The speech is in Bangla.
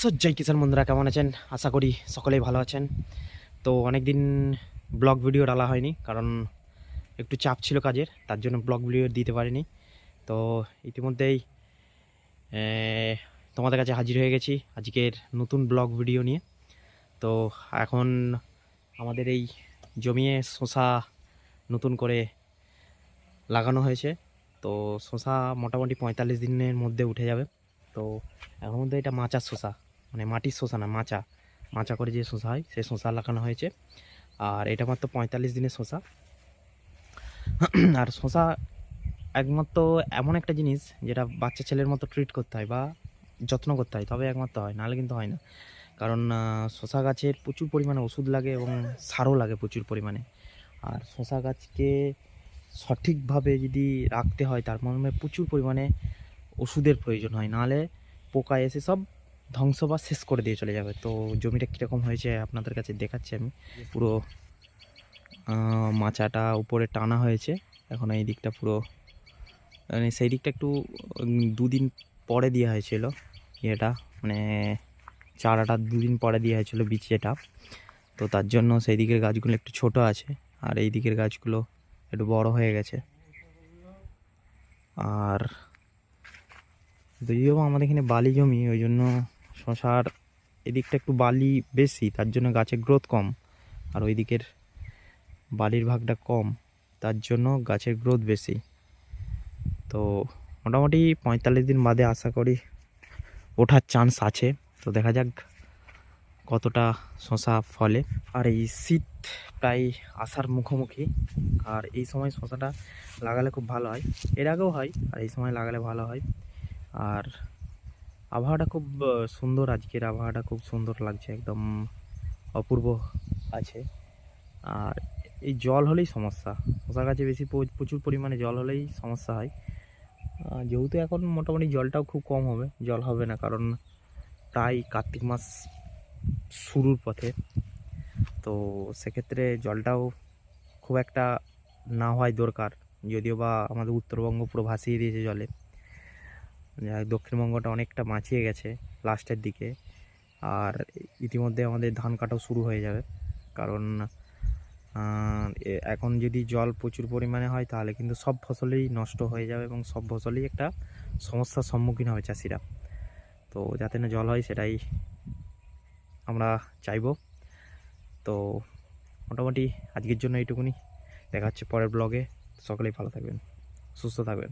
সো জয় কিষান বন্ধুরা, কেমন আছেন? আশা করি সকলেই ভালো আছেন। তো অনেক দিন ব্লগ ভিডিও ডালা হয়নি, কারণ একটু চাপ ছিল কাজের, তার জন্য ব্লগ ভিডিও দিতে পারিনি। তো, ইতিমধ্যেই তোমাদের কাছে হাজির হয়ে গেছি আজকের নতুন ব্লগ ভিডিও নিয়ে। তো, এখন আমাদের এই জমিয়ে শশা নতুন করে লাগানো হয়েছে। তো শশা মোটামুটি পঁয়তাল্লিশ দিনের মধ্যে উঠে যাবে। তো এখন মধ্যে এটা মাচার শসা। মানে মাটির শসা না, মাচা। মাচা করে যে শসা হয়, সেই শসা লাগানো হয়েছে। আর এটা মাত্র পঁয়তাল্লিশ দিনের শসা। আর শসা একমাত্র এমন একটা জিনিস যেটা বাচ্চা ছেলের মতো ট্রিট করতে হয় বা যত্ন করতে হয়, তবে একমাত্র হয়, নাহলে কিন্তু হয় না। কারণ শসা গাছের প্রচুর পরিমাণে ওষুধ লাগে এবং সারও লাগে প্রচুর পরিমাণে। আর শসা গাছকে সঠিকভাবে যদি রাখতে হয়, তার মর্মে প্রচুর পরিমাণে ওষুধের প্রয়োজন হয়। নাহলে পোকা এসে সব ধ্বংস বা শেষ করে দিয়ে চলে যাবে। তো জমিটা কীরকম হয়েছে আপনাদের কাছে দেখাচ্ছি আমি। পুরো মাচাটা উপরে টানা হয়েছে। এখন এই দিকটা পুরো মানে সেই দিকটা একটু দুদিন পরে দেওয়া হয়েছিল। ইয়েটা মানে চারাটা দুদিন পরে দেওয়া হয়েছিল বিচিটা। তো তার জন্য সেই দিকের গাছগুলো একটু ছোট আছে। আর এই দিকের গাছগুলো একটু বড় হয়ে গেছে। আর যদিও আমাদের এখানে বালি জমি, ওই জন্য শশার এদিকটা একটু বালি বেশি, তার জন্য গাছের গ্রোথ কম। আর ওই দিকের বালির ভাগটা কম, তার জন্য গাছের গ্রোথ বেশি। তো মোটামুটি পঁয়তাল্লিশ দিন বাদে আশা করি ওঠার চান্স আছে। তো দেখা যাক কতটা শশা ফলে। আর এই শীত প্রায় আসার মুখোমুখি। আর এই সময় শশাটা লাগালে খুব ভালো হয়। এর আগেও হয়, আর এই সময় লাগালে ভালো হয়। আর আবহাওয়াটা খুব সুন্দর আজকের আবহাওয়াটা খুব সুন্দর লাগছে, একদম অপূর্ব আছে। আর এই জল হলেই সমস্যা শশা গাছে বেশি প্রচুর পরিমাণে জল হলেই সমস্যা হয়। যেহেতু এখন মোটামুটি জলটাও খুব কম হবে, জল হবে না, কারণ প্রায় কার্তিক মাস শুরুর পথে। তো সেক্ষেত্রে জলটাও খুব একটা না হওয়াই দরকার, যদিও বা আমাদের উত্তরবঙ্গ পুরো ভাসিয়ে দিয়েছে জলে। দক্ষিণবঙ্গটা অনেকটা বাঁচিয়ে গেছে লাস্টের দিকে। আর ইতিমধ্যে আমাদের ধান কাটাও শুরু হয়ে যাবে। কারণ এখন যদি জল প্রচুর পরিমাণে হয়, তাহলে কিন্তু সব ফসলেই নষ্ট হয়ে যাবে এবং সব ফসলেই একটা সমস্যার সম্মুখীন হবে চাষিরা। তো যাতে না জল হয়, সেটাই আমরা চাইব। তো মোটামুটি আজকের জন্য এইটুকুনি। দেখা হচ্ছে পরের ব্লগে। সকলেই ভালো থাকবেন, সুস্থ থাকবেন।